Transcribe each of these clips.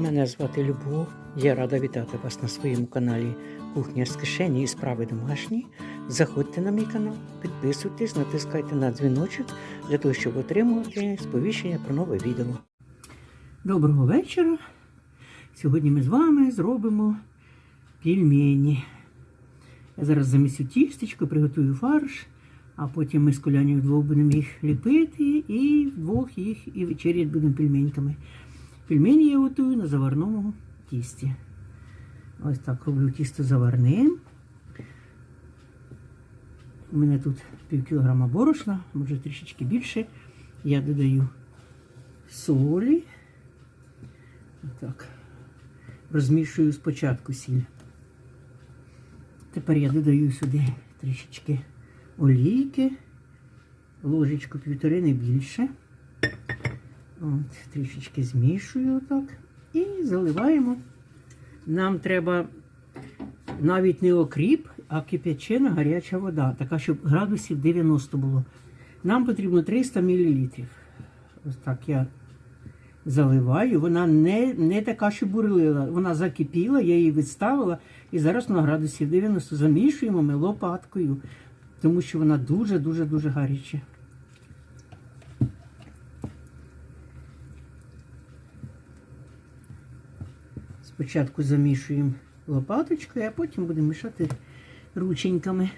Мене звати Любов. Я рада вітати вас на своєму каналі Кухня з кишені і справи домашні. Заходьте на мій канал, підписуйтесь, натискайте на дзвіночок для того, щоб отримувати сповіщення про нове відео. Доброго вечора. Сьогодні ми з вами зробимо пельмені. Я зараз замісю тістечко, приготую фарш, а потім ми з коляною вдвох будемо їх ліпити і вдвох їх і вечерять будемо пельменьками. Пельмені я готую на заварному тісті. Ось так роблю тісто заварним. У мене тут пів кілограма борошна, може трішечки більше. Я додаю солі. Так. Розмішую спочатку сіль. Тепер я додаю сюди трішечки олійки, ложечку півтори не більше. Трішечки змішую отак. І заливаємо. Нам треба навіть не окріп, а кип'ячена гаряча вода, така, щоб градусів 90 було. Нам потрібно 300 мл. Ось так я заливаю. Вона не, не така, що бурлила. Вона закипіла, я її відставила. І зараз на градусів 90 замішуємо ми лопаткою, тому що вона дуже-дуже дуже гаряча. Спочатку замішуємо лопаточкою, а потім будемо мішати рученьками.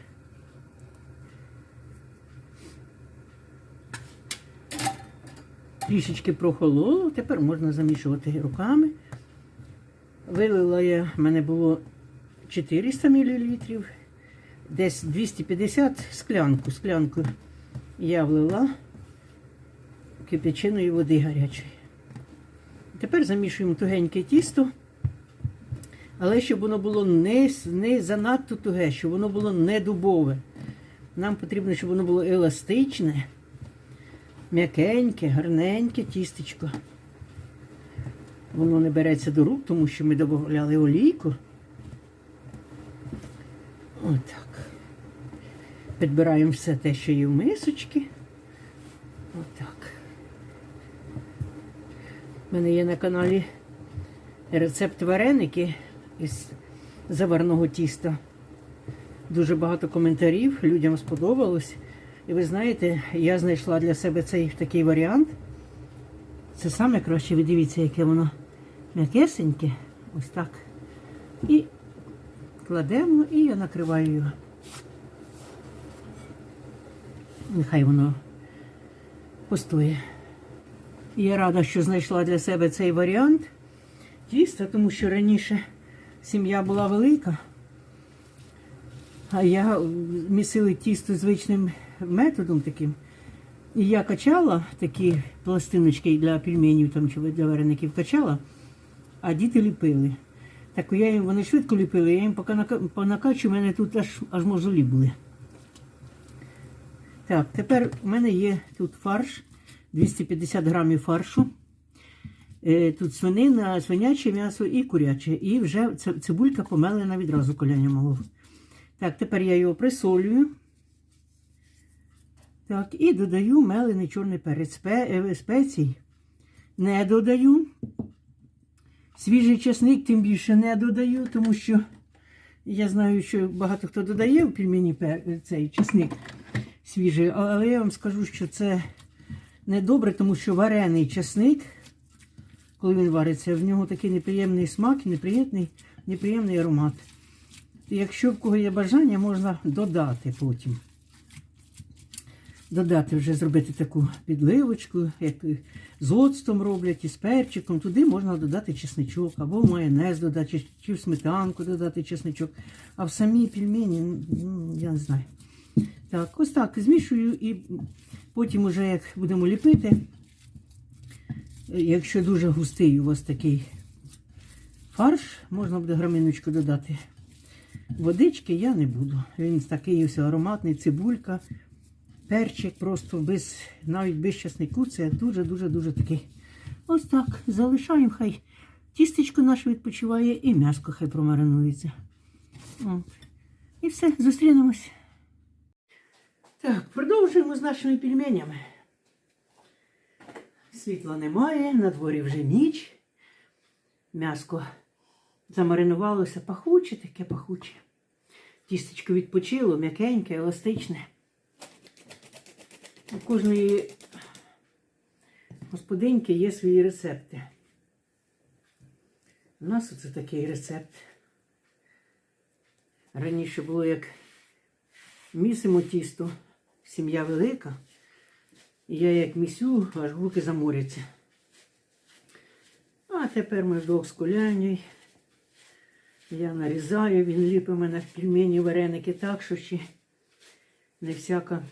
Трішечки прохололо, тепер можна замішувати руками. Вилила я, в мене було 400 мл, десь 250 склянку. Склянку я влила кип'ячиної води гарячої. Тепер замішуємо тугеньке тісто. Але щоб воно було не, не занадто туге, щоб воно було не дубове. Нам потрібно, щоб воно було еластичне, м'якеньке, гарненьке тістечко. Воно не береться до рук, тому що ми додавали олійку. Отак. Підбираємо все те, що є в мисочки. Отак. У мене є на каналі рецепт вареники із заварного тіста. Дуже багато коментарів, людям сподобалось. І ви знаєте, я знайшла для себе цей такий варіант. Це саме краще, ви дивіться, яке воно м'якесеньке. Ось так. І кладемо, і я накриваю його. Нехай воно постоє. Я рада, що знайшла для себе цей варіант тіста, тому що раніше сім'я була велика, а я місила тісто звичним методом таким. І я качала такі пластиночки для пельменів там, чи для вареників качала, а діти ліпили. Так я їм, вони швидко ліпили, я їм поки нака- понакачу, у мене тут аж, аж мозолі були. Так, тепер у мене є тут фарш, 250 грамів фаршу. Е, Тут свинина, свиняче м'ясо і куряче. І вже цибулька помелена відразу коляня малого. Так, тепер я його присолюю. Так, і додаю мелений чорний перець. Е, спецій не додаю. Свіжий чесник тим більше не додаю, тому що я знаю, що багато хто додає в пельмені цей чесник свіжий, але я вам скажу, що це недобре, тому що варений чесник, коли він вариться, в нього такий неприємний смак, неприємний, неприємний аромат. Якщо в кого є бажання, можна додати потім. Додати вже зробити таку підливочку, як з оцтом роблять, і з перчиком. Туди можна додати чесничок, або майонез додати, чи- в сметанку додати чесничок. А в самі пельмені, я не знаю. Так, ось так змішую і потім, уже як будемо ліпити, якщо дуже густий у вас такий фарш, можна буде граминочку додати. Водички я не буду. Він такий ось ароматний, цибулька, перчик, просто без, навіть без часнику. Це дуже-дуже-дуже такий. Ось так. Залишаємо, хай тістечко наше відпочиває і м'яско хай промаринується. От. І все, зустрінемось. Так, продовжуємо з нашими пельменями. Світла немає, на дворі вже ніч. М'яско замаринувалося, пахуче таке пахуче. Тістечко відпочило, м'якеньке, еластичне. У кожної господинки є свої рецепти. У нас оце такий рецепт. Раніше було як місимо тісто, сім'я велика, я як місю, аж руки заморяться. А тепер ми вдвох з коляною. Я нарізаю, він ліпить мене в пельмені вареники так, що ще не всяка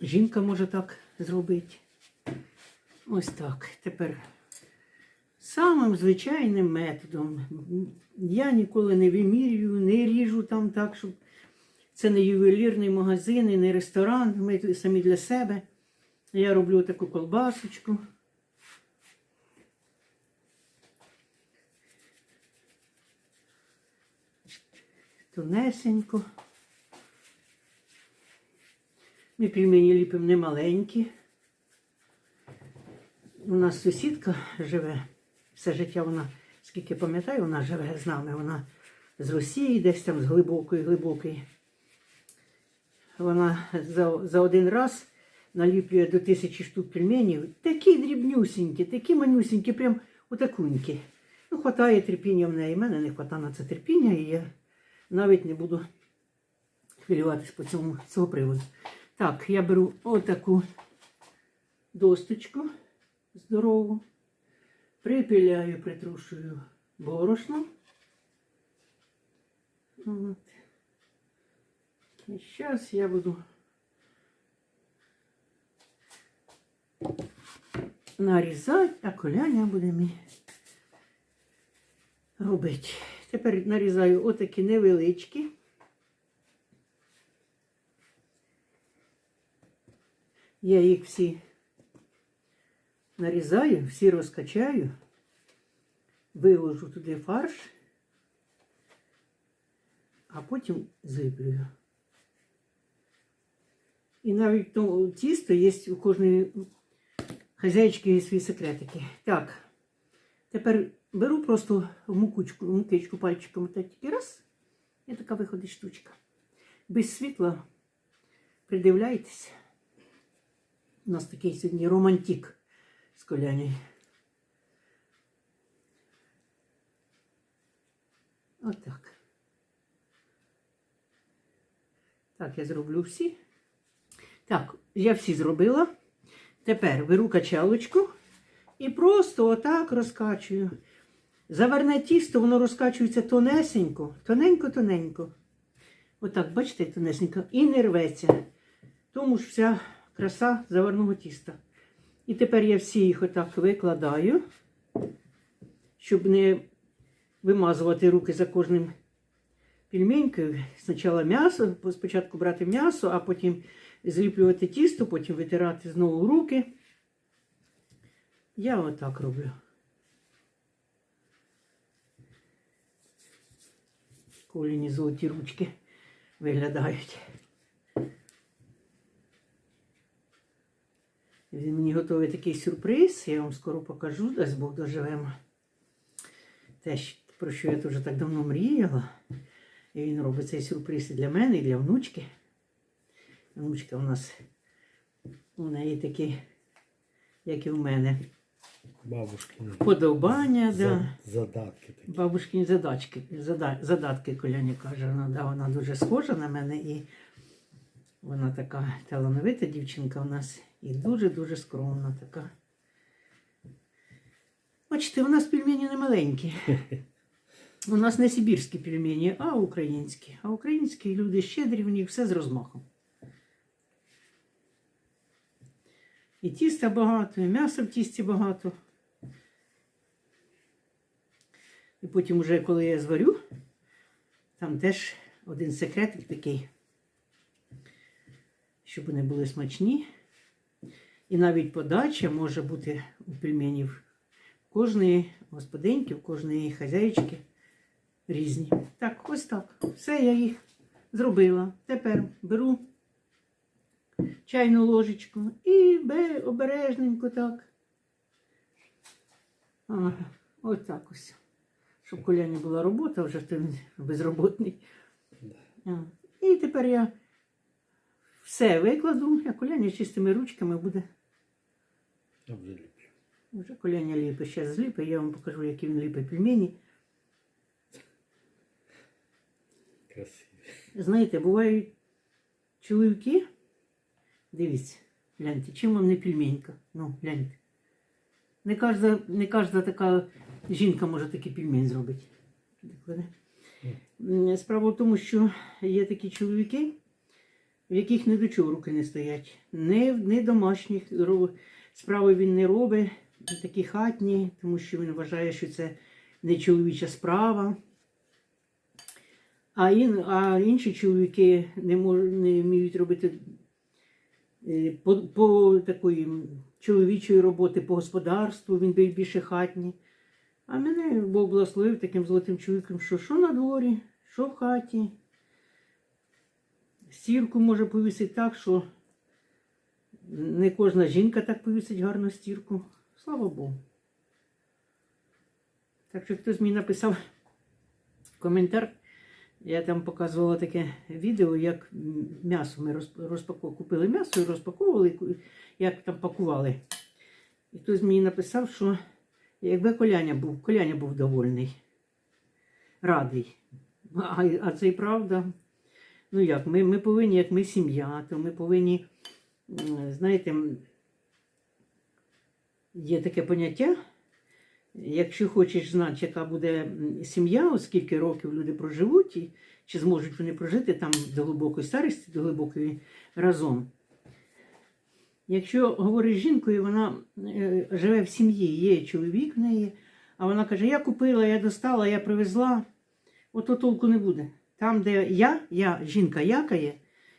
жінка може так зробити. Ось так. Тепер самим звичайним методом. Я ніколи не вимірюю, не ріжу там так, щоб це не ювелірний магазин і не ресторан. Ми самі для себе. Я роблю таку колбасочку. Тонесенько. Ми пельмені ліпимо не маленькі. У нас сусідка живе. Все життя вона, скільки пам'ятаю, вона живе з нами. Вона з Росії, десь там з глибокої, глибокої. Вона за, за один раз наліплює до тисячі штук пельменів. Такі дрібнюсінькі, такі манюсінькі, прям отакунькі. Ну, хватає терпіння в неї. У мене не хватає на це терпіння, і я навіть не буду хвилюватись по цьому цього приводу. Так, я беру отаку досточку здорову, припіляю, притрушую борошно. От. І зараз я буду нарізати, а коляня буде мій робити. Тепер нарізаю отакі невеличкі. Я їх всі нарізаю, всі розкачаю, виложу туди фарш, а потім зиплюю. І навіть тому тісто є у кожної хазяїчки є свої секретики. Так, тепер беру просто в мукучку, мукичку пальчиком так тільки раз, і така виходить штучка. Без світла придивляйтесь. У нас такий сьогодні романтик з коляною. Отак. Так, я зроблю всі. Так, я всі зробила. Тепер беру качалочку і просто отак розкачую. Заверне тісто, воно розкачується тонесенько, тоненько-тоненько. Отак, бачите, тонесенько, і не рветься. Тому ж вся краса заварного тіста. І тепер я всі їх отак викладаю, щоб не вимазувати руки за кожним пельменькою. Спочатку м'ясо, спочатку брати м'ясо, а потім зліплювати тісто, потім витирати знову руки. Я отак роблю. Коліні золоті ручки виглядають. Він мені готовий такий сюрприз, я вам скоро покажу, дасть Бог доживемо. Те, про що я дуже так давно мріяла. І він робить цей сюрприз і для мене, і для внучки. Внучка у нас у неї такі, як і в мене, Бабушкины подобання. Да. задатки такі. Бабушкині задачки, зада, задатки Коляні каже, вона, да, вона дуже схожа на мене і вона така талановита дівчинка у нас і дуже-дуже скромна така. Бачите, у нас пельмені не маленькі. У нас не сибірські пельмені, а українські. А українські люди щедрі, в них все з розмахом. І тіста багато, і м'яса в тісті багато. І потім, уже, коли я зварю, там теж один секретик такий, щоб вони були смачні. І навіть подача може бути у пельменів кожної господинки, в кожної хазяїчки різні. Так, ось так. Все я їх зробила. Тепер беру чайну ложечку і бе- обережненько так. Ага. Ось так ось. Щоб Коляні була робота, вже безробітний. Да. А. І тепер я все викладу, а Коляня чистими ручками буде. Вже. Вже Коляня ліпить, зараз зліпить, я вам покажу, які він ліпить пельмені. Красиві. Знаєте, бувають чоловіки. Дивіться, гляньте, чим вам не пельменька? Ну, гляньте. Не кожна, не кожна така жінка може такий пельмень зробити. Справа в тому, що є такі чоловіки, в яких ні до чого руки не стоять. Не, не домашніх справи він не робить, такі хатні, тому що він вважає, що це не чоловіча справа. А, ін, а інші чоловіки не, мож, не вміють робити по, по такої чоловічої роботи по господарству, він бі- більше хатній. А мене Бог благословив таким золотим чоловіком, що що на дворі, що в хаті. Стірку може повісити так, що не кожна жінка так повісить гарну стірку. Слава Богу. Так що хтось мені написав коментар. Я там показувала таке відео, як м'ясо ми розп- розпаковували. Купили м'ясо і розпаковували, як там пакували. І хтось мені написав, що якби Коляня був, Коляня був довольний, радий. А, а це і правда. Ну як, ми, ми повинні, як ми сім'я, то ми повинні, знаєте, є таке поняття. Якщо хочеш знати, яка буде сім'я, оскільки років люди проживуть, і чи зможуть вони прожити там до глибокої старості, до глибокої разом. Якщо говориш з жінкою, вона е, живе в сім'ї, є чоловік в неї, а вона каже: Я купила, я достала, я привезла, ото толку не буде. Там, де я, я, жінка якає,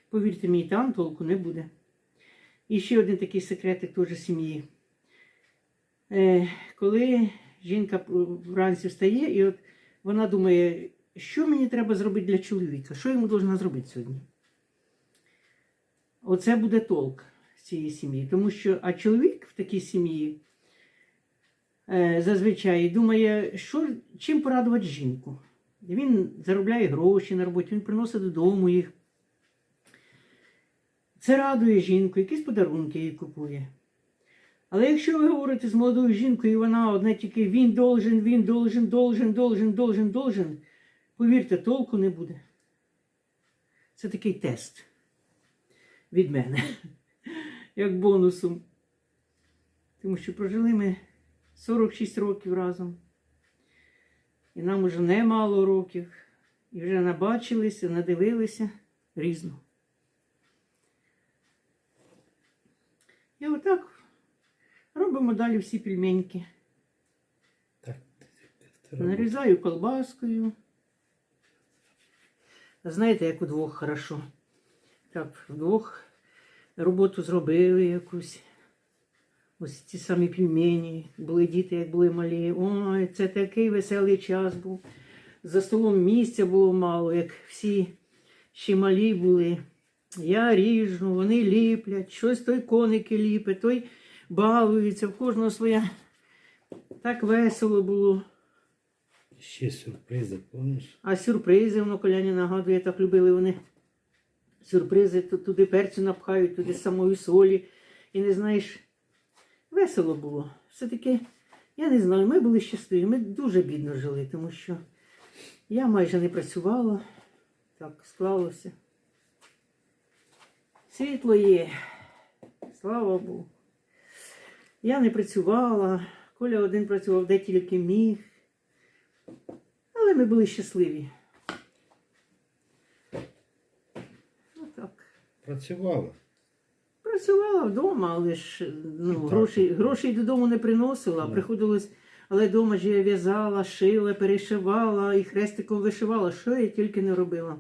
повірте мені, там толку не буде. І ще один такий секретик теж сім'ї. Е, коли жінка вранці встає, і от вона думає, що мені треба зробити для чоловіка, що йому должна зробити сьогодні. Оце буде толк цієї сім'ї. Тому що, а чоловік в такій сім'ї е, зазвичай думає, що, чим порадувати жінку. Він заробляє гроші на роботі, він приносить додому їх. Це радує жінку, якісь подарунки їй купує. Але якщо ви говорите з молодою жінкою, і вона одне тільки він должен, він должен, должен, должен, должен, должен, повірте, толку не буде. Це такий тест від мене, як бонусом. Тому що прожили ми 46 років разом. І нам уже немало років. І вже набачилися, надивилися різно. І отак робимо далі всі пельменьки. Нарізаю колбаскою. Знаєте, як удвох хорошо. Так, вдвох роботу зробили якусь. Ось ці самі пельмені. Були діти, як були малі. Ой, це такий веселий час був. За столом місця було мало, як всі ще малі були. Я ріжу, вони ліплять, щось той коники ліпить, той балується, в кожного своя. Так весело було. Ще сюрпризи, помніш? А сюрпризи воно коляні нагадує, так любили вони. Сюрпризи ту- туди перцю напхають, туди самої солі. І не знаєш, весело було. Все-таки, я не знаю, ми були щасливі, ми дуже бідно жили, тому що я майже не працювала. Так склалося. Світло є. Слава Богу. Я не працювала, Коля один працював де тільки міг. Але ми були щасливі. Отак. Працювала. Працювала вдома, але ж ну, грошей, грошей додому не приносила. Ні. Приходилось, але вдома ж я в'язала, шила, перешивала і хрестиком вишивала. Що я тільки не робила.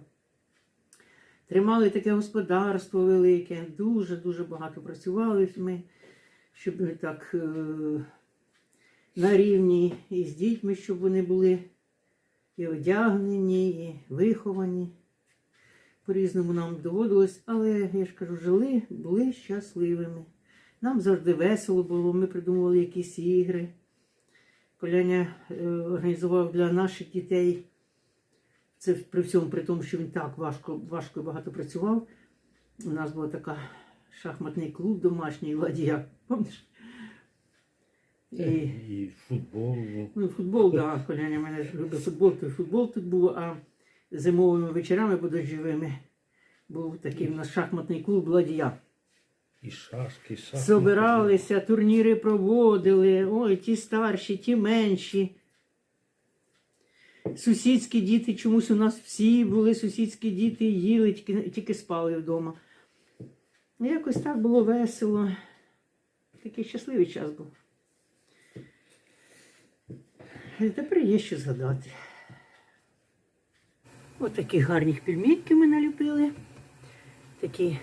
Тримали таке господарство велике, дуже-дуже багато працювали ми, щоб ми так е, на рівні і з дітьми, щоб вони були і одягнені, і виховані. По-різному нам доводилось, але я ж кажу, жили, були щасливими. Нам завжди весело було, ми придумували якісь ігри. Коляня е, організував для наших дітей. Це при всьому, при тому, що він так важко, важко і багато працював. У нас був така шахматний клуб домашній Ладія. Пам'ятаєш? І, І футбол. ну, футбол, так, да, Коляня мене ж любить футбол, то футбол тут був, а зимовими вечорами дощовими був такий у нас шахматний клуб Ладія. І шашки, шахмати. Собиралися, турніри проводили, ой, ті старші, ті менші. Сусідські діти, чомусь у нас всі були сусідські діти, їли, тільки, тільки спали вдома. Ну, Якось так було весело. Такий щасливий час був. І тепер є що згадати. Ось такі гарні пельменьки ми наліпили. Такі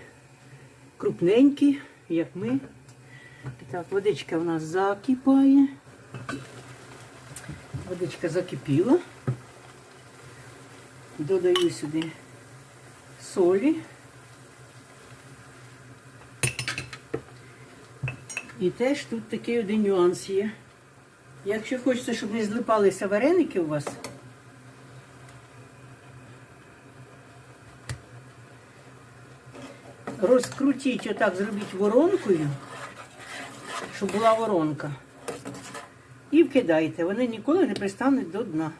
крупненькі, як ми. Так, водичка в нас закипає. Водичка закипіла. Додаю сюди солі. І теж тут такий один нюанс є. Якщо хочеться, щоб не злипалися вареники у вас, розкрутіть отак, зробіть воронкою, щоб була воронка. І вкидайте. Вони ніколи не пристануть до дна.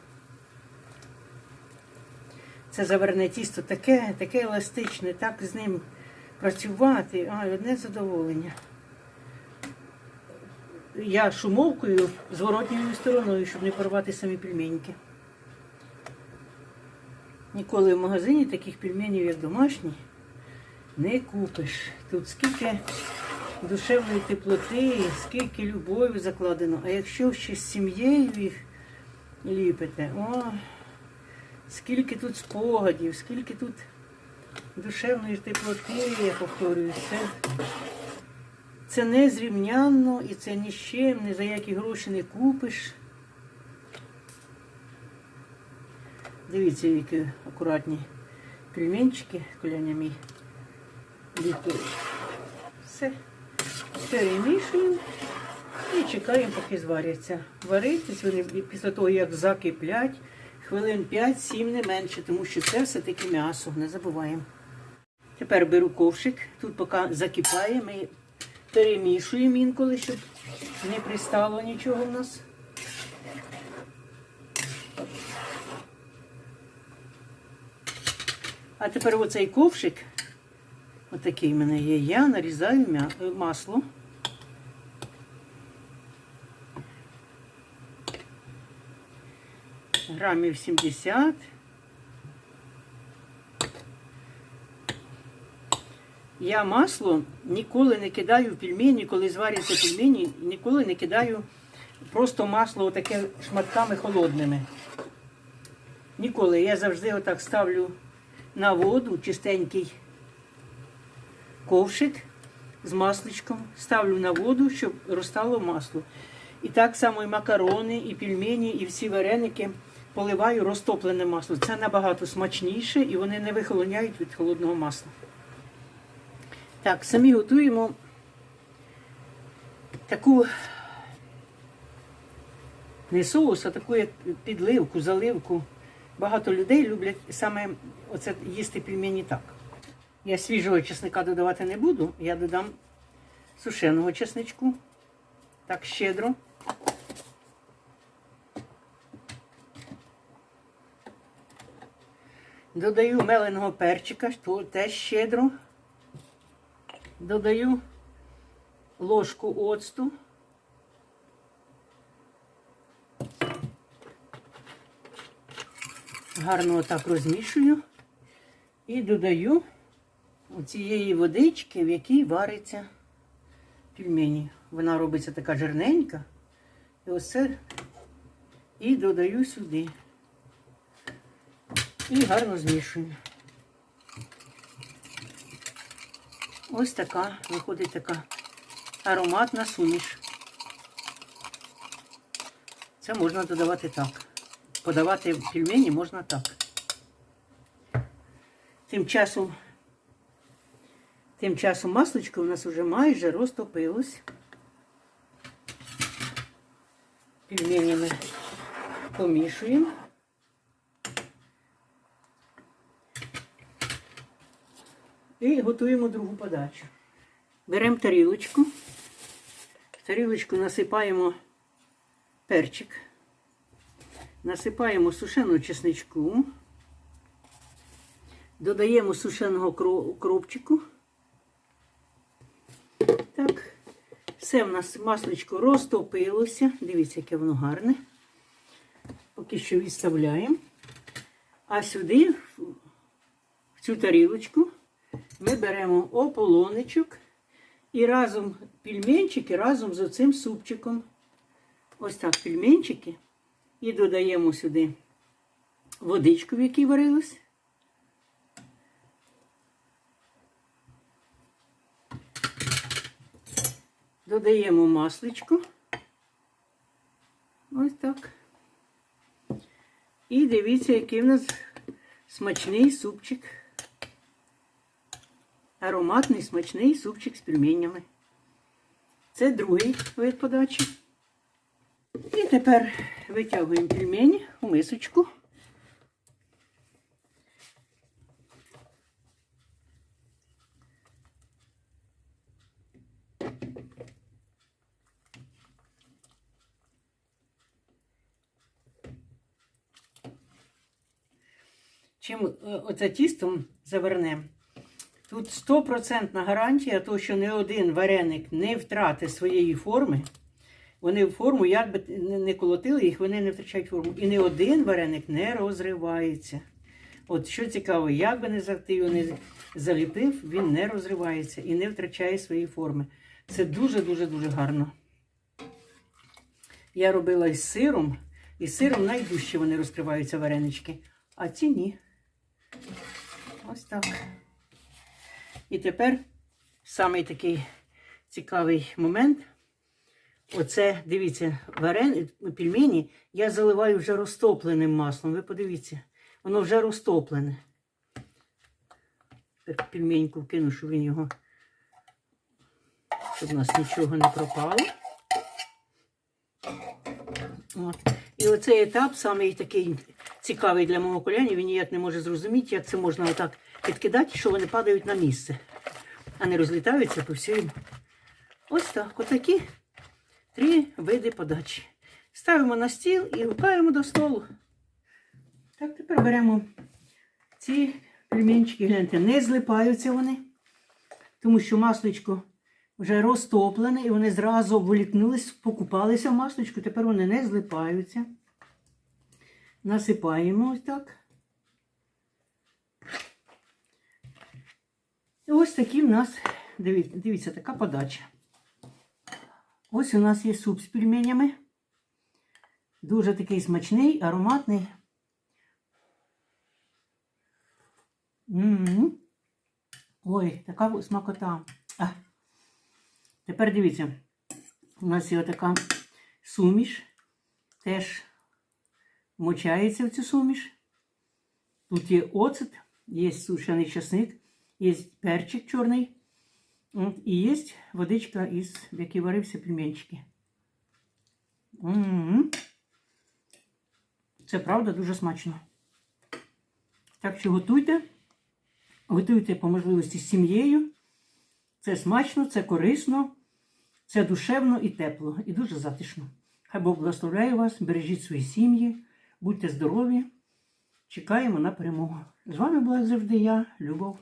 Це заверне тісто таке, таке еластичне, так з ним працювати. Ай, одне задоволення. Я шумовкою зворотньою стороною, щоб не порвати самі пельменьки. Ніколи в магазині таких пельменів, як домашні, не купиш. Тут скільки душевної теплоти, скільки любові закладено. А якщо ще з сім'єю їх ліпите, о, скільки тут спогадів, скільки тут душевної теплоти, я повторюю, це, це незрівнянно і це ні з чим, ні за які гроші не купиш. Дивіться, які акуратні пельменчики, коляня мій ліпить. Все. Перемішуємо і чекаємо, поки зваряться. Варитись вони після того, як закиплять, хвилин 5-7 не менше, тому що це все-таки м'ясо, не забуваємо. Тепер беру ковшик, тут поки закипає, ми перемішуємо інколи, щоб не пристало нічого в нас. А тепер оцей ковшик, отакий в мене є, я нарізаю е, масло. Грамів 70. Я масло ніколи не кидаю в пельмені, коли зваряться пельмені, ніколи не кидаю просто масло отаке шматками холодними. Ніколи. Я завжди отак ставлю на воду чистенький ковшик з масличком, ставлю на воду, щоб розтало масло. І так само і макарони, і пельмені, і всі вареники поливаю розтоплене масло. Це набагато смачніше і вони не вихолоняють від холодного масла. Так, самі готуємо таку не соус, а таку як підливку, заливку. Багато людей люблять саме оце їсти пельмені так. Я свіжого чесника додавати не буду, я додам сушеного чесничку. Так щедро. Додаю меленого перчика, теж щедро. Додаю ложку оцту. Гарно отак розмішую і додаю цієї водички, в якій вариться пельмені. Вона робиться така жирненька. І ось це і додаю сюди. І гарно змішую. Ось така, виходить така ароматна суміш. Це можна додавати так. Подавати пельмені можна так. Тим часом, тим часом масличко у нас вже майже розтопилось. пельменями помішуємо. І готуємо другу подачу. Беремо тарілочку. В тарілочку насипаємо перчик. Насипаємо сушеного чесничку. Додаємо сушеного кропчику. Так. Все в нас масличко розтопилося. Дивіться, яке воно гарне. Поки що відставляємо. А сюди, в цю тарілочку, ми беремо ополоничок і разом пельменчики разом з оцим супчиком. Ось так пельменчики. І додаємо сюди водичку, в якій варилось. Додаємо масличко. Ось так. І дивіться, який в нас смачний супчик. Ароматний смачний супчик з пельменями. Це другий вид подачі. І тепер витягуємо пельмені у мисочку. Чим е, оце тістом завернемо, тут стопроцентна гарантія, того, що не один вареник не втратить своєї форми. Вони в форму, як би не колотили їх, вони не втрачають форму. І не один вареник не розривається. От що цікаво, як би не завти його не заліпив, він не розривається і не втрачає свої форми. Це дуже-дуже дуже гарно. Я робила із сиром, і сиром найдужче вони розкриваються варенички, а ці ні. Ось так. І тепер самий такий цікавий момент. Оце, дивіться, варен... пельмені я заливаю вже розтопленим маслом. Ви подивіться, воно вже розтоплене. Тепер пельменьку вкину, щоб він його, щоб у нас нічого не пропало. От. І оцей етап самий такий цікавий для мого коляні, він ніяк не може зрозуміти, як це можна отак підкидати, що вони падають на місце, а не розлітаються по всій. Ось так, отакі три види подачі. Ставимо на стіл і гукаємо до столу. Так, тепер беремо ці пельменчики, гляньте, не злипаються вони, тому що масличко вже розтоплене, і вони зразу обволікнулись, покупалися в масличку, тепер вони не злипаються. Насипаємо ось так. Ось такі в нас, дивіться, дивіться, така подача. Ось у нас є суп з пельменями. Дуже такий смачний, ароматний. М-м-м. Ой, така смакота. А. Тепер дивіться, у нас є така суміш. Теж мочається в цю суміш. Тут є оцет, є сушений часник, є перчик чорний. От, І є водичка, із, в якій варився пельменчики. Це правда дуже смачно. Так що готуйте. Готуйте по можливості з сім'єю. Це смачно, це корисно, це душевно і тепло, і дуже затишно. Хай Бог благословляє вас, бережіть свої сім'ї, будьте здорові. Чекаємо на перемогу. З вами була завжди я, Любов.